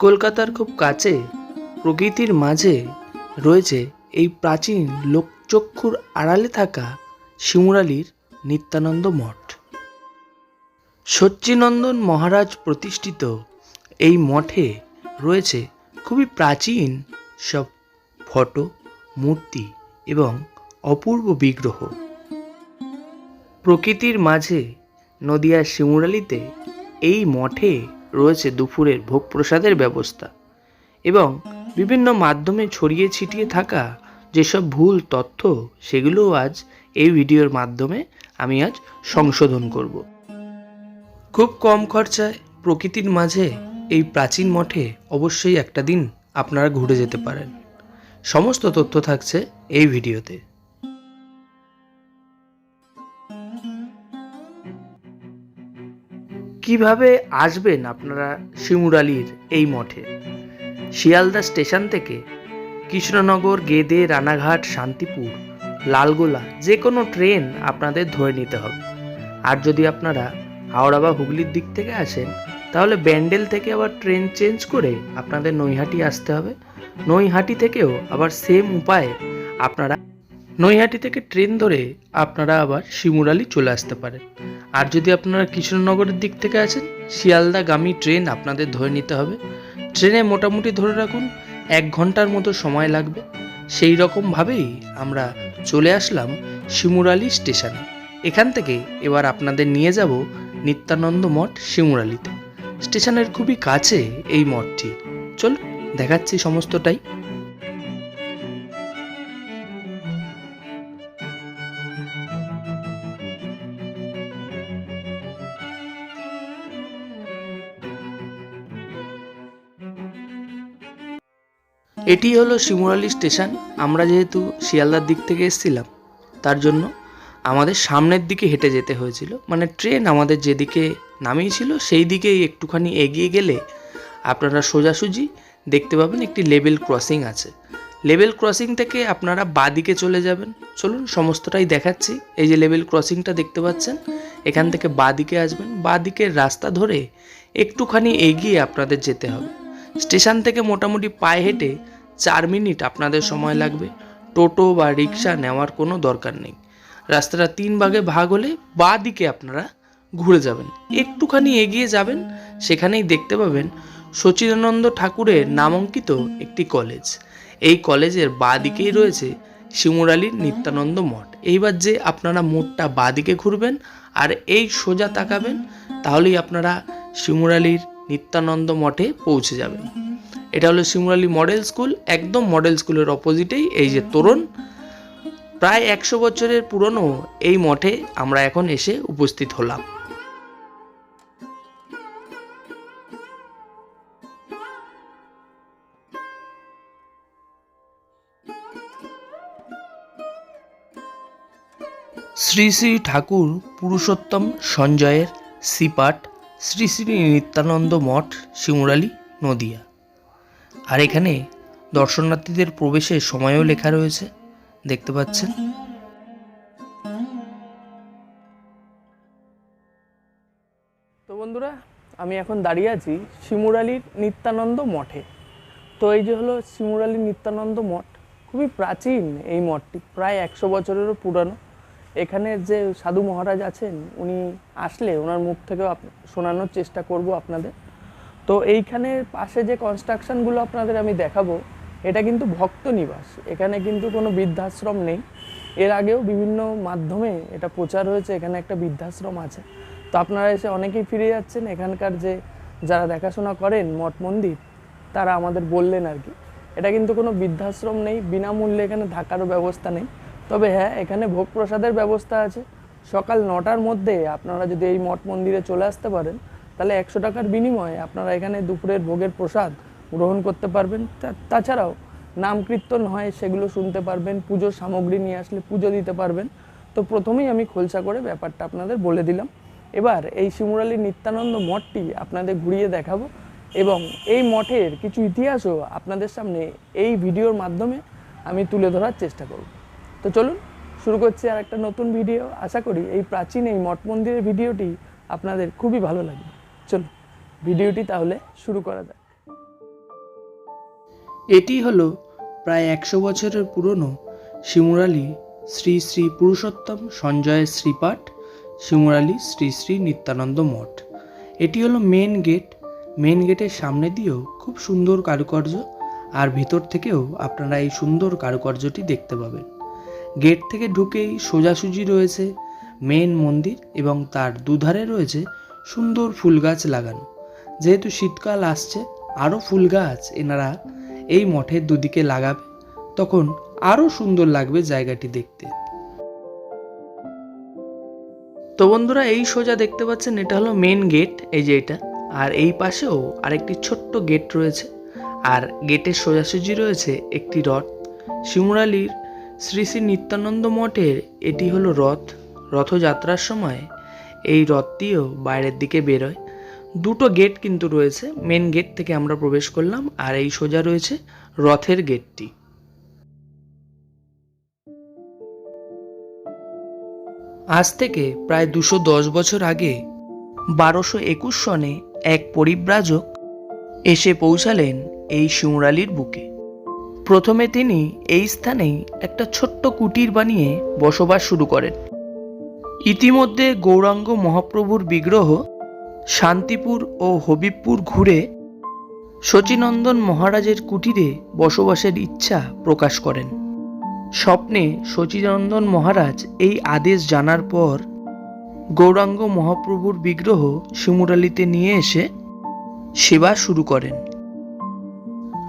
কলকাতার খুব কাছে প্রকৃতির মাঝে রয়েছে এই প্রাচীন লোকচক্ষুর আড়ালে থাকা শিমুরালির নিত্যানন্দ মঠ। সচ্চিনন্দন মহারাজ প্রতিষ্ঠিত এই মঠে রয়েছে খুবই প্রাচীন সব ফটো, মূর্তি এবং অপূর্ব বিগ্রহ। প্রকৃতির মাঝে নদিয়ার শিমুরালিতে এই মঠে রয়েছে দুপুরের ভোগ প্রসাদের ব্যবস্থা এবং বিভিন্ন মাধ্যমে ছড়িয়ে ছিটিয়ে থাকা যেসব ভুল তথ্য, সেগুলোও আজ এই ভিডিওর মাধ্যমে আমি আজ সংশোধন করব। খুব কম খরচায় প্রকৃতির মাঝে এই প্রাচীন মঠে অবশ্যই একটা দিন আপনারা ঘুরে যেতে পারেন। সমস্ত তথ্য থাকছে এই ভিডিওতে। কীভাবে আসবেন আপনারা শিমুরালির এই মঠে? শিয়ালদা স্টেশন থেকে কৃষ্ণনগর, গেদে, রানাঘাট, শান্তিপুর, লালগোলা, যে কোনো ট্রেন আপনাদের ধরে নিতে হবে। আর যদি আপনারা হাওড়া বা হুগলির দিক থেকে আসেন, তাহলে ব্যান্ডেল থেকে আবার ট্রেন চেঞ্জ করে আপনাদের নৈহাটি আসতে হবে। নৈহাটি থেকেও আবার সেম উপায়ে আপনারা নৈহাটি থেকে ট্রেন ধরে আপনারা আবার শিমুরালি চলে আসতে পারেন। আর যদি আপনারা কৃষ্ণনগরের দিক থেকে আছেন শিয়ালদাগামী ট্রেন আপনাদের ধরে নিতে হবে। ট্রেনে মোটামুটি ধরে রাখুন, এক ঘণ্টার মতো সময় লাগবে। সেই রকমভাবেই আমরা চলে আসলাম শিমুরালি স্টেশনে। এখান থেকে এবার আপনাদের নিয়ে যাব নিত্যানন্দ মঠ শিমুরালিতে স্টেশনের খুবই কাছে এই মঠটি। চল দেখাচ্ছি সমস্তটাই। এটি হলো শিমুরালি স্টেশন। আমরা যেহেতু শিয়ালদার দিক থেকে এসেছিলাম, তার জন্য আমাদের সামনের দিকে হেঁটে যেতে হয়েছিল। মানে ট্রেন আমাদের যেদিকে নামিয়েছিল, সেই দিকেই একটুখানি এগিয়ে গেলে আপনারা সোজাসুজি দেখতে পাবেন একটি লেভেল ক্রসিং আছে। লেভেল ক্রসিং থেকে আপনারা বাদিকে চলে যাবেন। চলুন সমস্তটাই দেখাচ্ছি। এই যে লেভেল ক্রসিংটা দেখতে পাচ্ছেন, এখান থেকে বাদিকে আসবেন। বাদিকের রাস্তা ধরে একটুখানি এগিয়ে আপনাদের যেতে হবে। স্টেশন থেকে মোটামুটি পায়ে হেঁটে চার মিনিট আপনাদের সময় লাগবে। টোটো বা রিক্সা নেওয়ার কোনো দরকার নেই। রাস্তাটা তিন ভাগে ভাগ হলে বা দিকে আপনারা ঘুরে যাবেন। একটুখানি এগিয়ে যাবেন, সেখানেই দেখতে পাবেন সচিদানন্দ ঠাকুরের নামাঙ্কিত একটি কলেজ। এই কলেজের বা দিকেই রয়েছে শিমুরালির নিত্যানন্দ মঠ। এইবার যে আপনারা মোড়টা বা দিকে ঘুরবেন আর এই সোজা তাকাবেন তাহলেই আপনারা শিমুরালির নিত্যানন্দ মঠে পৌঁছে যাবেন। এটা হলো শিমুরালি মডেল স্কুল, একদম মডেল স্কুলের অপোজিটেই এই যে তোরণ। প্রায় একশো বছরের পুরনো এই মঠে আমরা এখন এসে উপস্থিত হলাম। শ্রী শ্রী ঠাকুর পুরুষোত্তম সঞ্জয়ের সিপাট শ্রী শ্রী নিত্যানন্দ মঠ, শিমুরালি, নদিয়া। আর এখানে দর্শনার্থীদের প্রবেশের সময়ও লেখা রয়েছে, দেখতে পাচ্ছেন। তো বন্ধুরা, আমি এখন দাঁড়িয়ে আছি শিমুরালির নিত্যানন্দ মঠে। তো এই যে হলো শিমুরালির নিত্যানন্দ মঠ, খুবই প্রাচীন এই মঠটি, প্রায় একশো বছরেরও পুরানো। এখানে যে সাধু মহারাজ আছেন, উনি আসলে ওনার মুখ থেকেও শোনানোর চেষ্টা করব আপনাদের। তো এইখানের পাশে যে কনস্ট্রাকশনগুলো আপনাদের আমি দেখাবো, এটা কিন্তু ভক্ত নিবাস। এখানে কিন্তু কোনো বৃদ্ধাশ্রম নেই। এর আগেও বিভিন্ন মাধ্যমে এটা প্রচার হয়েছে, এখানে একটা বৃদ্ধাশ্রম আছে। তো আপনারা এসে অনেকেই ফিরে যাচ্ছেন। এখানকার যে যারা দেখাশোনা করেন, মঠ মন্দির, তারা আমাদের বললেন আর কি। এটা কিন্তু কোনো বৃদ্ধাশ্রম নেই। বিনামূল্যে এখানে থাকারও ব্যবস্থা নেই। তবে হ্যাঁ এখানে ভোগ প্রসাদের ব্যবস্থা আছে। সকাল নটার মধ্যে আপনারা যদি এই মঠ মন্দিরে চলে আসতে পারেন, তাহলে একশো টাকার বিনিময়ে আপনারা এখানে দুপুরের ভোগের প্রসাদ গ্রহণ করতে পারবেন। তাছাড়াও নাম কীর্তন হয়, সেগুলো শুনতে পারবেন পুজোর সামগ্রী নিয়ে আসলে পুজো দিতে পারবেন। তো প্রথমেই আমি খোলসা করে ব্যাপারটা আপনাদের বলে দিলাম। এবার এই শিমুরালী নিত্যানন্দ মঠটি আপনাদের ঘুরিয়ে দেখাবো এবং এই মঠের কিছু ইতিহাসও আপনাদের সামনে এই ভিডিওর মাধ্যমে আমি তুলে ধরার চেষ্টা করব। তো চলুন, শুরু করছি আর একটা নতুন ভিডিও। আশা করি এই প্রাচীন এই মঠ মন্দিরের ভিডিওটি আপনাদের খুবই ভালো লাগবে। চলুন, ভিডিওটি তাহলে শুরু করা যাক। এটি হলো প্রায় একশো বছরের পুরনো শিমুরালি শ্রী শ্রী পুরুষোত্তম সঞ্জয় শ্রীপাঠ, শিমুরালি শ্রী শ্রী নিত্যানন্দ মঠ। এটি হলো মেন গেট মেন গেটের সামনে দিয়েও খুব সুন্দর কারুকার্য, আর ভিতর থেকেও আপনারা এই সুন্দর কারুকার্যটি দেখতে পাবেন। গেট থেকে ঢুকেই সোজাসুজি রয়েছে মেন মন্দির এবং তার দুধারে রয়েছে সুন্দর ফুল গাছ লাগানো। যেহেতু শীতকাল আসছে আরও ফুল গাছ এনারা এই মঠের দুদিকে লাগাবে। তখন আরও সুন্দর লাগবে জায়গাটি দেখতে। তো বন্ধুরা, এই সোজা দেখতে পাচ্ছেন, এটা হলো মেন গেট এই যে এটা। আর এই পাশেও আরেকটি ছোট্ট গেট রয়েছে। আর গেটের সোজাসুজি রয়েছে একটি রথ। শিমুরালির শ্রী শ্রী নিত্যানন্দ মঠের এটি হলো রথ। রথযাত্রার সময় এই রথটিও বাইরের দিকে বেরোয়। দুটো গেট কিন্তু রয়েছে মেন গেট থেকে আমরা প্রবেশ করলাম আর এই সোজা রয়েছে রথের গেটটি আজ থেকে প্রায় দুশো দশ বছর আগে বারোশো একুশ সনে এক পরিব্রাজক এসে পৌঁছালেন এই শিমরালির বুকে। প্রথমে তিনি এই স্থানেই একটা ছোট্ট কুটির বানিয়ে বসবাস শুরু করেন। ইতিমধ্যে গৌরাঙ্গ মহাপ্রভুর বিগ্রহ শান্তিপুর ও হবিবপুর ঘুরে শচীনন্দন মহারাজের কুটিরে বসবাসের ইচ্ছা প্রকাশ করেন। স্বপ্নে শচীনন্দন মহারাজ এই আদেশ জানার পর গৌরাঙ্গ মহাপ্রভুর বিগ্রহ শিমুরালিতে নিয়ে এসে সেবা শুরু করেন।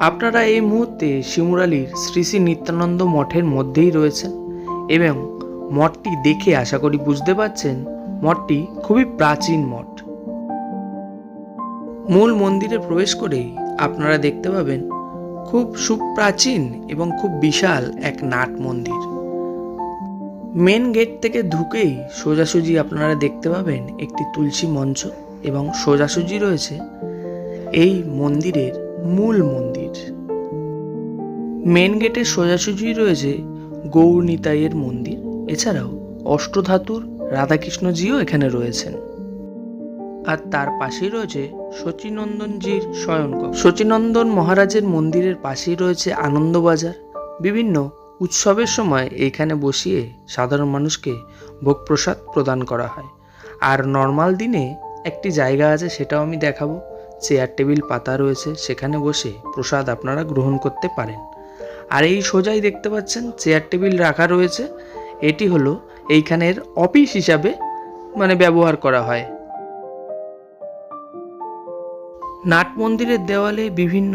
আপনারা এই মুহূর্তে শিমুরালির শ্রী শ্রী নিত্যানন্দ মঠের মধ্যেই রয়েছেন এবং মঠটি দেখে আশা করি বুঝতে পারছেন মঠটি খুবই প্রাচীন মঠ। মূল মন্দিরে প্রবেশ করেই আপনারা দেখতে পাবেন খুব সুপ্রাচীন এবং খুব বিশাল এক নাট মন্দির। মেন গেট থেকে ঢুকেই সোজাসুজি আপনারা দেখতে পাবেন একটি তুলসী মঞ্চ এবং সোজাসুজি রয়েছে। এই মন্দিরের মূল মন্দির। মেন গেটের সোজাসুজি রয়েছে গৌরনিতাইয়ের মন্দির। এছাড়াও অষ্টধাতুর রাধাকৃষ্ণজিও এখানে রয়েছেন। আর তার পাশেই রয়েছে শচীনন্দনজির শয়নকক্ষ। শচীনন্দন মহারাজের মন্দিরের পাশেই রয়েছে আনন্দবাজার। বিভিন্ন উৎসবের সময় এখানে বসিয়ে সাধারণ মানুষকে ভোগ প্রসাদ প্রদান করা হয়। আর নর্মাল দিনে একটি জায়গা আছে সেটাও আমি দেখাবো। চেয়ার টেবিল পাতা রয়েছে, সেখানে বসে প্রসাদ আপনারা গ্রহণ করতে পারেন। আর এই সোজাই দেখতে পাচ্ছেন চেয়ার টেবিল রাখা রয়েছে, এটি হলো এইখানের অফিস হিসাবে মানে ব্যবহার করা হয়। নাট মন্দিরের দেওয়ালে বিভিন্ন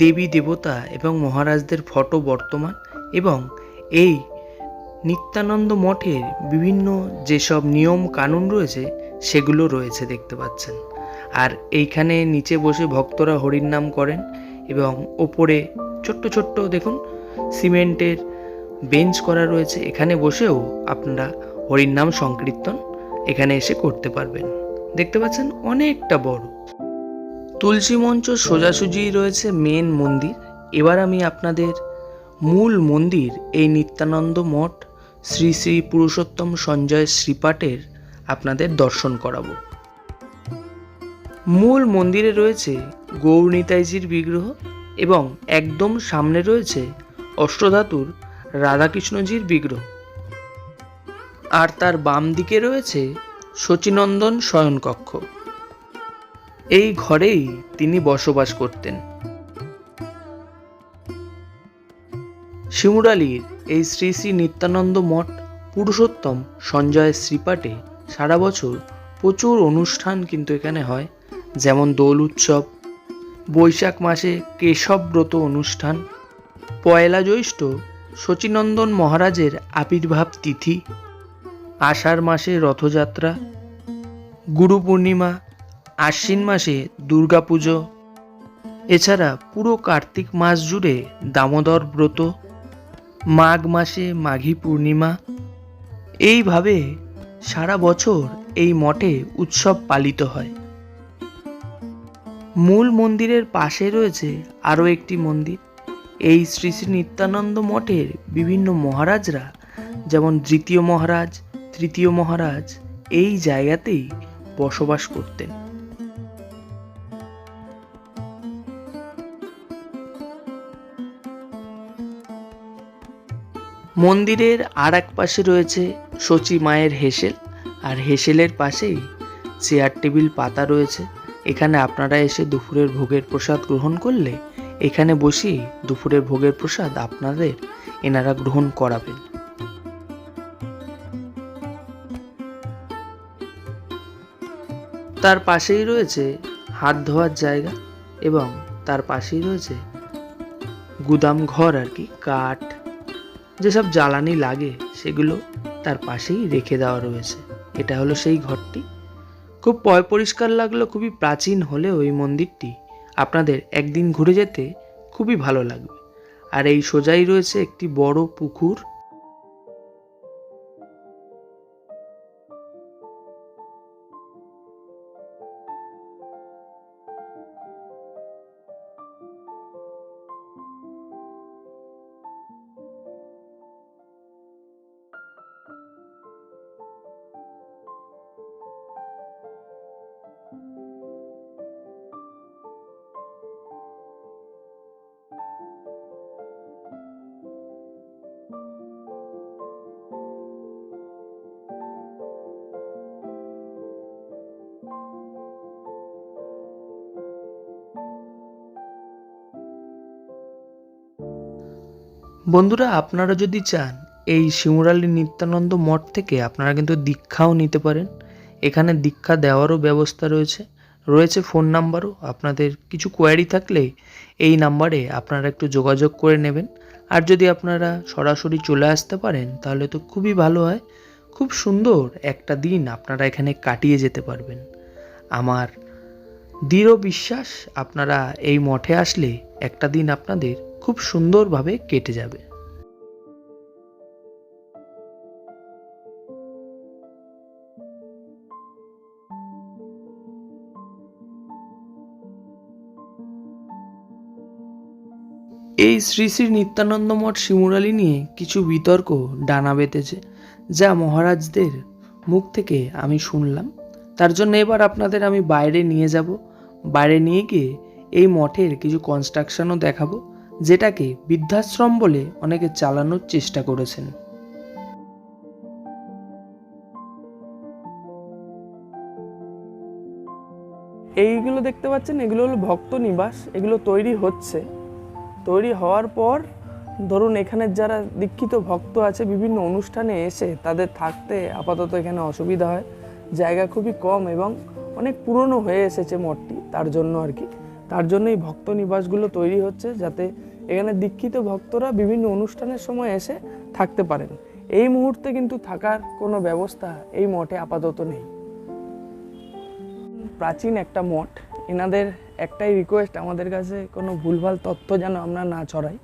দেবী দেবতা এবং মহারাজদের ফটো বর্তমান এবং এই নিত্যানন্দ মঠের বিভিন্ন যেসব নিয়ম কানুন রয়েছে, সেগুলো রয়েছে দেখতে পাচ্ছেন। আর এইখানে নিচে বসে ভক্তরা হরির নাম করেন এবং ওপরে ছোট্ট ছোট্ট দেখুন, সিমেন্টের বেঞ্চ করা রয়েছে। এখানে বসেও আপনারা হরির নাম সংকীর্তন এখানে এসে করতে পারবেন। দেখতে পাচ্ছেন অনেকটা বড়। তুলসী মঞ্চ সোজাসুজি রয়েছে মেন মন্দির। এবার আমি আপনাদের মূল মন্দির, এই নিত্যানন্দ মঠ শ্রী শ্রী পুরুষোত্তম সঞ্জয় শ্রীপাঠের আপনাদের দর্শন করাবো। মূল মন্দিরে রয়েছে গৌরনিতাইজির বিগ্রহ এবং একদম সামনে রয়েছে অষ্টধাতুর রাধাকৃষ্ণজির বিগ্রহ। আর তার বাম দিকে রয়েছে শচীনন্দন শয়নকক্ষ। এই ঘরেই তিনি বসবাস করতেন। শিমুরালির এই শ্রী শ্রী নিত্যানন্দ মঠ পুরুষোত্তম সঞ্জয় শ্রীপাঠে সারা বছর প্রচুর অনুষ্ঠান কিন্তু এখানে হয়। যেমন দোল উৎসব, বৈশাখ মাসে কেশবব্রত অনুষ্ঠান, পয়লা জ্যৈষ্ঠ শচীনন্দন মহারাজের আবির্ভাব তিথি, আষাঢ় মাসে রথযাত্রা, গুরু পূর্ণিমা, আশ্বিন মাসে দুর্গাপুজো। এছাড়া পুরো কার্তিক মাস জুড়ে দামোদর ব্রত, মাঘ মাসে মাঘী পূর্ণিমা। এইভাবে সারা বছর এই মঠে উৎসব পালিত হয়। মূল মন্দিরের পাশে রয়েছে আরও একটি মন্দির। এই শ্রী শ্রী নিত্যানন্দ মঠের বিভিন্ন মহারাজরা, যেমন দ্বিতীয় মহারাজ, তৃতীয় মহারাজ, এই জায়গাতেই বসবাস করতেন। মন্দিরের আর এক পাশে রয়েছে সচি মায়ের হেসেল, আর হেসেলের পাশেই চেয়ার, টেবিল, পাতা রয়েছে। এখানে আপনারা এসে দুপুরের ভোগের প্রসাদ গ্রহণ করলে এখানে বসেই দুপুরের ভোগের প্রসাদ আপনাদের এনারা গ্রহণ করাবেন। তার পাশেই রয়েছে হাত ধোয়ার জায়গা এবং তার পাশেই রয়েছে গুদাম ঘর আর কি, কাঠ, যেসব জ্বালানি লাগে সেগুলো তার পাশেই রেখে দেওয়া রয়েছে। এটা হলো সেই ঘরটি। খুব পয় পরিষ্কার লাগল, খুবই প্রাচীন হলেও ওই মন্দিরটি। আপনাদের একদিন ঘুরে যেতে খুবই ভালো লাগবে। আর এই সোজাই রয়েছে একটি বড় পুকুর। বন্ধুরা, আপনারা যদি চান এই শিমুরালী নিত্যানন্দ মঠ থেকে আপনারা কিন্তু দীক্ষাও নিতে পারেন। এখানে দীক্ষা দেওয়ারও ব্যবস্থা রয়েছে। রয়েছে ফোন নাম্বারও। আপনাদের কিছু কোয়ারি থাকলে এই নাম্বারে আপনারা একটু যোগাযোগ করে নেবেন। আর যদি আপনারা সরাসরি চলে আসতে পারেন, তাহলে তো খুবই ভালো হয়। খুব সুন্দর একটা দিন আপনারা এখানে কাটিয়ে যেতে পারবেন। আমার দৃঢ় বিশ্বাস, আপনারা এই মঠে আসলে একটা দিন আপনাদের খুব সুন্দরভাবে কেটে যাবে। এই শ্রী শ্রী নিত্যানন্দ মঠ শিমুরালি নিয়ে কিছু বিতর্ক ডানা বেঁধেছে, যা মহারাজদের মুখ থেকে আমি শুনলাম। তার জন্য এবার আপনাদের আমি বাইরে নিয়ে যাব। বাইরে নিয়ে গিয়ে এই মঠের কিছু কনস্ট্রাকশনও দেখাবো। যেটাকে বৃদ্ধাশ্রম বলে অনেকে চালানোর চেষ্টা করেছেন। এইগুলো দেখতে পাচ্ছেন, এগুলো হলো ভক্ত নিবাস, এগুলো তৈরি হচ্ছে। তৈরি হওয়ার পর, ধরুন এখানের যারা দীক্ষিত ভক্ত আছে, বিভিন্ন অনুষ্ঠানে এসে তাদের থাকতে আপাতত এখানে অসুবিধা হয়। জায়গা খুবই কম এবং অনেক পুরনো হয়ে এসেছে মঠটি, তার জন্য আর কি। তার জন্য এই ভক্ত নিবাসগুলো তৈরি হচ্ছে যাতে এখানে দীক্ষিত ভক্তরা বিভিন্ন অনুষ্ঠানের সময় এসে থাকতে পারেন। এই মুহূর্তে কিন্তু থাকার কোনো ব্যবস্থা এই মঠে আপাতত নেই। প্রাচীন একটা মঠ, এনাদের একটাই রিকোয়েস্ট আমাদের কাছে কোনো ভুলভাল তথ্য যেন আমরা না ছড়াই।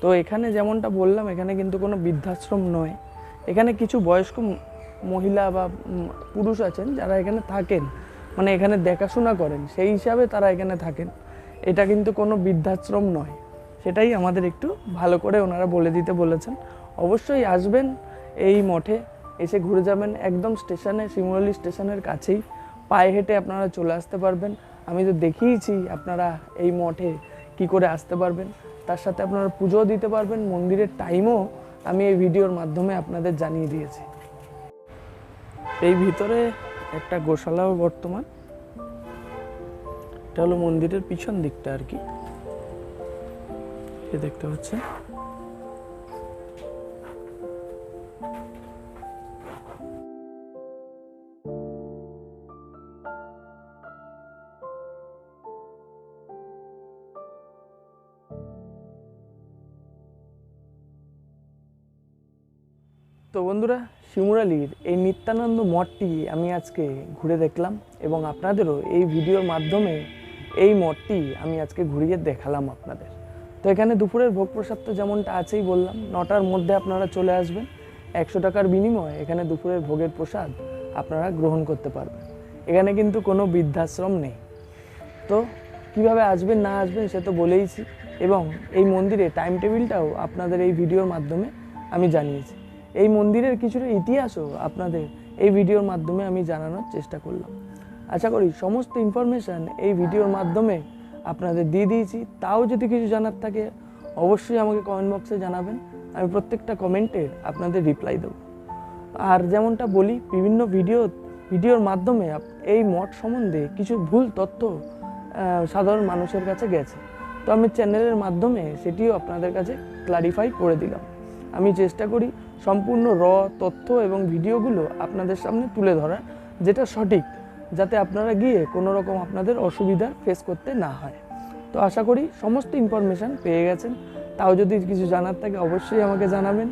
তো এখানে যেমনটা বললাম, এখানে কিন্তু কোনো বৃদ্ধাশ্রম নয়। এখানে কিছু বয়স্ক মহিলা বা পুরুষ আছেন যারা এখানে থাকেন। মানে এখানে দেখাশোনা করেন, সেই হিসাবে তারা এখানে থাকেন। এটা কিন্তু কোনো বৃদ্ধাশ্রম নয়। সেটাই আমাদের একটু ভালো করে ওনারা বলে দিতে বলেছেন। অবশ্যই আসবেন এই মঠে, এসে ঘুরে যাবেন একদম স্টেশনে, শিমুরালি স্টেশনের কাছেই। পায়ে হেঁটে আপনারা চলে আসতে পারবেন। আমি তো দেখিয়েছি আপনারা এই মঠে কি করে আসতে পারবেন। তার সাথে আপনারা পুজোও দিতে পারবেন, মন্দিরের টাইমও আমি এই ভিডিওর মাধ্যমে আপনাদের জানিয়ে দিয়েছি। এই ভিতরে একটা গোশালাও বর্তমান। এটা হলো মন্দিরের পিছন দিকটা আর কি। দেখতে পাচ্ছেন। তো বন্ধুরা শিমুরালির এই নিত্যানন্দ মঠটি আমি আজকে ঘুরে দেখলাম এবং আপনাদেরও এই ভিডিওর মাধ্যমে এই মঠটি আমি আজকে ঘুরিয়ে দেখালাম আপনাদের। তো এখানে দুপুরের ভোগ প্রসাদ তো যেমনটা আছেই বললাম, নটার মধ্যে আপনারা চলে আসবেন। একশো টাকার বিনিময়ে এখানে দুপুরের ভোগের প্রসাদ আপনারা গ্রহণ করতে পারবেন। এখানে কিন্তু কোনো বৃদ্ধাশ্রম নেই। তো কীভাবে আসবেন, না আসবেন সে তো বলেইছি এবং এই মন্দিরে টাইম টেবিলটাও আপনাদের এই ভিডিওর মাধ্যমে আমি জানিয়েছি। এই মন্দিরের কিছুটা ইতিহাসও আপনাদের এই ভিডিওর মাধ্যমে আমি জানানোর চেষ্টা করলাম। আশা করি সমস্ত ইনফরমেশান এই ভিডিওর মাধ্যমে আপনাদের দিয়ে দিয়েছি। তাও যদি কিছু জানার থাকে, অবশ্যই আমাকে কমেন্ট বক্সে জানাবেন। আমি প্রত্যেকটা কমেন্টের আপনাদের রিপ্লাই দেবো। আর যেমনটা বলি, বিভিন্ন ভিডিও ভিডিওর মাধ্যমে এই মঠ সম্বন্ধে কিছু ভুল তথ্য সাধারণ মানুষের কাছে গেছে। তো আমি চ্যানেলের মাধ্যমে সেটিও আপনাদের কাছে ক্লারিফাই করে দিলাম। আমি চেষ্টা করি সম্পূর্ণ র তথ্য এবং ভিডিওগুলো আপনাদের সামনে তুলে ধরার, যেটা সঠিক, যাতে আপনারা গিয়ে কোনো রকম আপনাদের অসুবিধার ফেস করতে না হয়। তো আশা করি সমস্ত ইনফরমেশান পেয়ে গেছেন। তাও যদি কিছু জানার থাকে অবশ্যই আমাকে জানাবেন।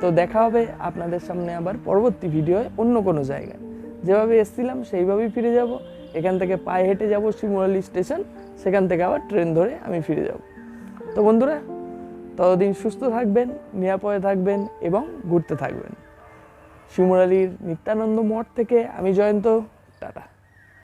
তো দেখা হবে আপনাদের সামনে আবার পরবর্তী ভিডিওয়ে অন্য কোনো জায়গায়। যেভাবে এসছিলাম সেইভাবেই ফিরে যাব। এখান থেকে পায়ে হেঁটে যাব শিমুরালি স্টেশন। সেখান থেকে আবার ট্রেন ধরে আমি ফিরে যাব। তো বন্ধুরা ততদিন সুস্থ থাকবেন, নিরাপদে থাকবেন এবং ঘুরতে থাকবেন। শিমুরালির নিত্যানন্দ মঠ থেকে আমি জয়ন্ত, টাটা।